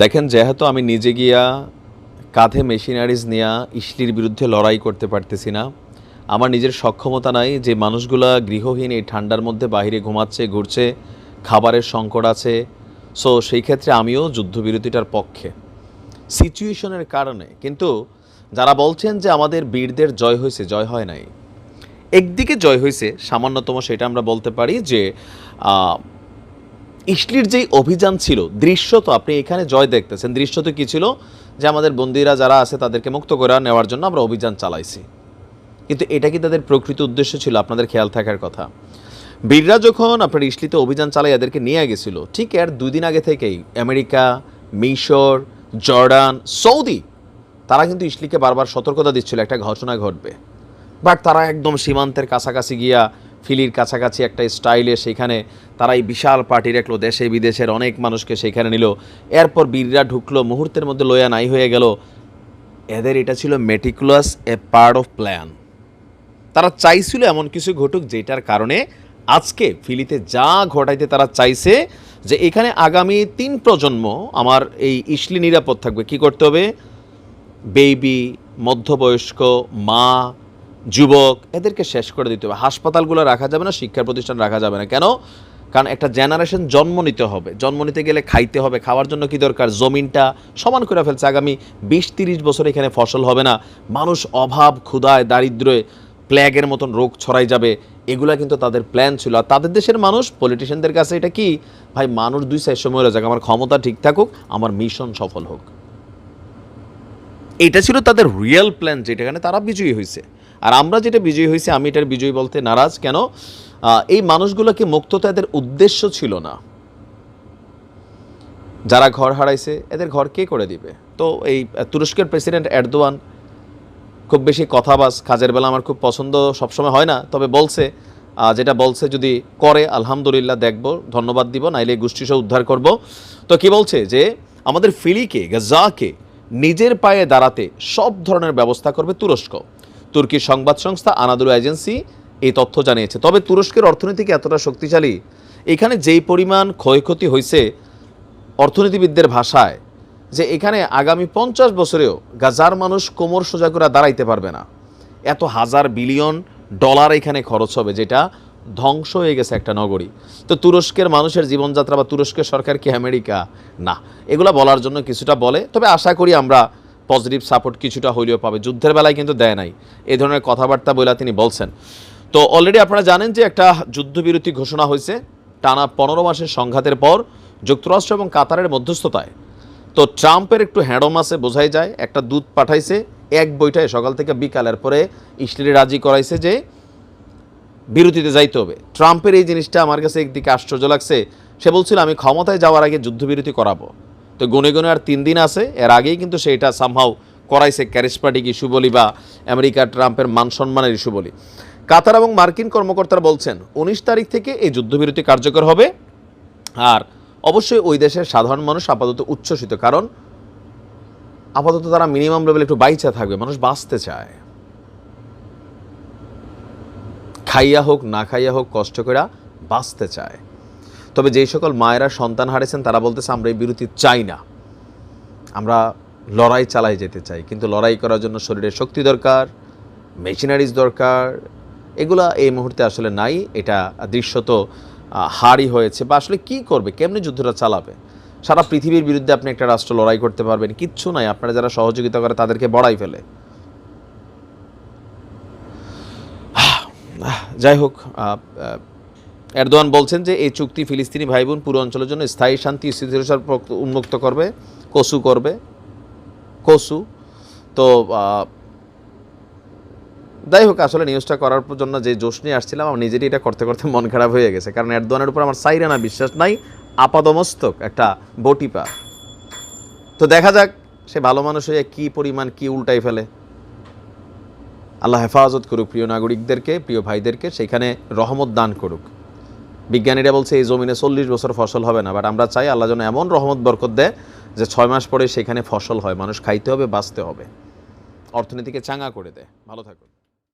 দেখেন, যেহেতু আমি নিজে গিয়া কাঁধে মেশিনারিজ নিয়ে ইসলির বিরুদ্ধে লড়াই করতে পারতেছি না, আমার নিজের সক্ষমতা নাই যে মানুষগুলা গৃহহীন এই ঠান্ডার মধ্যে বাইরে ঘুমাচ্ছে, ঘুরছে, খাবারের সংকট আছে। সো সেই ক্ষেত্রে আমিও যুদ্ধবিরতিটার পক্ষে। সিচুয়েশনের কারণে, কিন্তু যারা বলছেন যে আমাদের বীরদের জয় হয়েছে, জয় হয় নাই। একদিকে জয় হয়েছে, সামান্যতম সেটা আমরা বলতে পারি যে ইসলির যেই অভিযান ছিল, দৃশ্য তো আপনি এখানে জয় দেখতেছেন। দৃশ্য তো কী ছিল? যে আমাদের বন্দিরা যারা আছে তাদেরকে মুক্ত করে, নেওয়ার জন্য আমরা অভিযান চালাইছি। কিন্তু এটা কি তাদের প্রকৃত উদ্দেশ্য ছিল? আপনাদের খেয়াল থাকার কথা। বীররা যখন আপনার ইসলিতে অভিযান চালাই এদেরকে নিয়ে গেছিল, ঠিক এর দুই দিন আগে থেকেই আমেরিকা, মিশর, জর্ডান, সৌদি, তারা কিন্তু ইসলিকে বারবার সতর্কতা দিচ্ছিল, একটা ঘটনা ঘটবে। বাট তারা একদম সীমান্তের কাছাকাছি গিয়া ফিলির কাছাকাছি একটা স্টাইলে সেখানে তারা এই বিশাল পার্টি রাখল দেশে বিদেশের অনেক মানুষকে সেখানে নিল। এরপর বীররা ঢুকলো, মুহূর্তের মধ্যে লয়া নাই হয়ে গেল। এদের এটা ছিল meticulous a part of plan তারা চাইছিল এমন কিছু ঘটুক যেটার কারণে আজকে ফিলিতে যা ঘটাইতে তারা চাইছে যে এখানে আগামী তিন প্রজন্ম আমার এই ইসলি নিরাপদ থাকবে। কি করতে হবে? বেবি মধ্যবয়স্ক, মা যুবক, এদেরকে শেষ করে দিতে হবে। হাসপাতালগুলো রাখা যাবে না, শিক্ষা প্রতিষ্ঠান রাখা যাবে না। কেন? কারণ একটা জেনারেশন জন্ম নিতে হবে। জন্ম নিতে গেলে খাইতে হবে। খাওয়ার জন্য কি দরকার? জমিনটা সমান করে ফেলছে। আগামী বিশ তিরিশ বছর এখানে ফসল হবে না। মানুষ অভাব, ক্ষুধায়, দারিদ্র্যে, প্ল্যাগের মতন রোগ ছড়াই যাবে। এগুলা কিন্তু তাদের প্ল্যান ছিল। আর তাদের দেশের মানুষ পলিটিশিয়ানদের কাছে এটা কি? ভাই, মানুষ দুই সাইড সময় যাক। আমার ক্ষমতা ঠিক থাকুক, আমার মিশন সফল হোক। এটা ছিল তাদের রিয়েল প্ল্যান যেটা যেটাখানে তারা বিজয়ী হয়েছে আর আমরা যেটা বিজয়ী হয়েছি, আমি এটার বিজয়ী বলতে নারাজ। কেন? এই মানুষগুলোকে মুক্ত তো এদের উদ্দেশ্য ছিল না। যারা ঘর হারাইছে, এদের ঘর কে করে দিবে? তো এই তুরস্কের প্রেসিডেন্ট এরদোয়ান খুব বেশি কথাবাস কাজের বেলা আমার খুব পছন্দ সবসময় হয় না, তবে বলছে যেটা বলছে যদি করে, আলহামদুলিল্লাহ দেখব, ধন্যবাদ দিব, নাইলে এই গোষ্ঠী সহ উদ্ধার করব। তো কি বলছে? যে আমাদের ফিলিকে, গাজাকে নিজের পায়ে দাঁড়াতে সব ধরনের ব্যবস্থা করবে তুরস্ক। তুর্কির সংবাদ সংস্থা আনাদুল এজেন্সি এই তথ্য জানিয়েছে। তবে তুরস্কের অর্থনীতি কি এতটা শক্তিশালী, এখানে যেই পরিমাণ ক্ষয়ক্ষতি হয়েছে অর্থনীতিবিদদের ভাষায়, যে এখানে আগামী পঞ্চাশ বছরেও গাজার মানুষ কোমর সোজা করে দাঁড়াইতে পারবে না। এত হাজার বিলিয়ন ডলার এখানে খরচ হবে, যেটা ধ্বংস হয়ে গেছে একটা নগরী। তো তুরস্কের মানুষের জীবনযাত্রা বা তুরস্কের সরকার কি আমেরিকা? না, এগুলা বলার জন্য কিছুটা বলে। তবে আশা করি আমরা পজিটিভ সাপোর্ট কিছুটা হইলেও পাবে। যুদ্ধের বেলায় কিন্তু দেয় নাই। এই ধরনের কথাবার্তা বলে তিনি বলছেন। তো অলরেডি আপনারা জানেন যে একটা যুদ্ধবিরতি ঘোষণা হয়েছে টানা পনেরো মাসের সংঘাতের পর যুক্তরাষ্ট্র এবং কাতারের মধ্যস্থতায়। তো ট্রাম্পের একটু হ্যাঁড়ম আছে বোঝাই যায়, একটা দুধ পাঠাইছে, এক বইটায় সকাল থেকে বিকালের পরে ইসলি রাজি করাইছে যে বিরতিতে যাইতে হবে। ট্রাম্পের এই জিনিসটা আমার কাছে একদিকে আশ্চর্য লাগছে। সে বলছিল, আমি ক্ষমতায় যাওয়ার আগে যুদ্ধবিরতি করাবো। তো গুনে গুনে আর তিন দিন আছে। এর আগেই কিন্তু সেটা সামহাও করাইছে ক্যারিসপাটিক ইস্যু বলি বা আমেরিকা ট্রাম্পের মান সম্মানের ইস্যু বলি। কাতার এবং মার্কিন কর্মকর্তারা বলছেন, উনিশ তারিখ থেকে এই যুদ্ধবিরতি কার্যকর হবে। আর অবশ্যই ওই দেশের সাধারণ মানুষ আপাতত উচ্ছ্বসিত, কারণ আপাতত তারা মিনিমাম লেভেল একটু বাইচা থাকবে, মানুষ বাঁচতে চায়। খাইয়া হোক, না খাইয়া হোক, কষ্ট করে বাঁচতে চায়। তবে যেই সকল মায়েরা সন্তান হারিয়েছেন, তারা বলতেছে, আমরা এই বিরতি চাই না। আমরা লড়াই চালাই যেতে চাই। কিন্তু লড়াই করার জন্য শরীরের শক্তি দরকার মেশিনারিজ দরকার। এগুলা এই মুহূর্তে আসলে নাই। এটা দৃশ্যত হারই হয়েছে। বা আসলে কি করবে? কেমনি যুদ্ধটা চালাবে? সারা পৃথিবীর বিরুদ্ধে আপনি একটা রাষ্ট্র লড়াই করতে পারবেন। কিচ্ছু নাই। আপনারা যারা সহযোগিতা করে, তাদেরকে বড়াই ফেলে। যাই হোক এরদোয়ান বলছেন যে এই চুক্তি ফিলিস্তিনি ভাই বোন পুরো অঞ্চলের জন্য স্থায়ী শান্তি স্থিতিশীলতা প্রক- উন্মুক্ত করবে, কসু করবে। কসু? তো যাই হোক, আসলে নিউজটা করার জন্য যে জোশ নিয়ে আসছিলাম, আমার নিজেরই এটা করতে করতে মন খারাপ হয়ে গেছে। কারণ এরদোয়ানের উপর আমার সাইরানা বিশ্বাস নাই, আপাদমস্তক একটা বটিপা। তো দেখা যাক, সে ভালো মানুষ হয়ে কী পরিমাণ কী উল্টাই ফেলে। আল্লাহ হেফাজত করুক প্রিয় নাগরিকদেরকে, প্রিয় ভাইদেরকে, সেখানে রহমত দান করুক। বিজ্ঞানীরা বলছে এই জমিনে চল্লিশ বছর ফসল হবে না বাট আমরা চাই আল্লাহ যেন এমন রহমত, বরকত দেয় যে ছয় মাস পরে সেখানে ফসল হয়, মানুষ খাইতে হবে, বাঁচতে হবে। অর্থনীতিকে চাঙ্গা করে দেয়। ভালো থাকুন।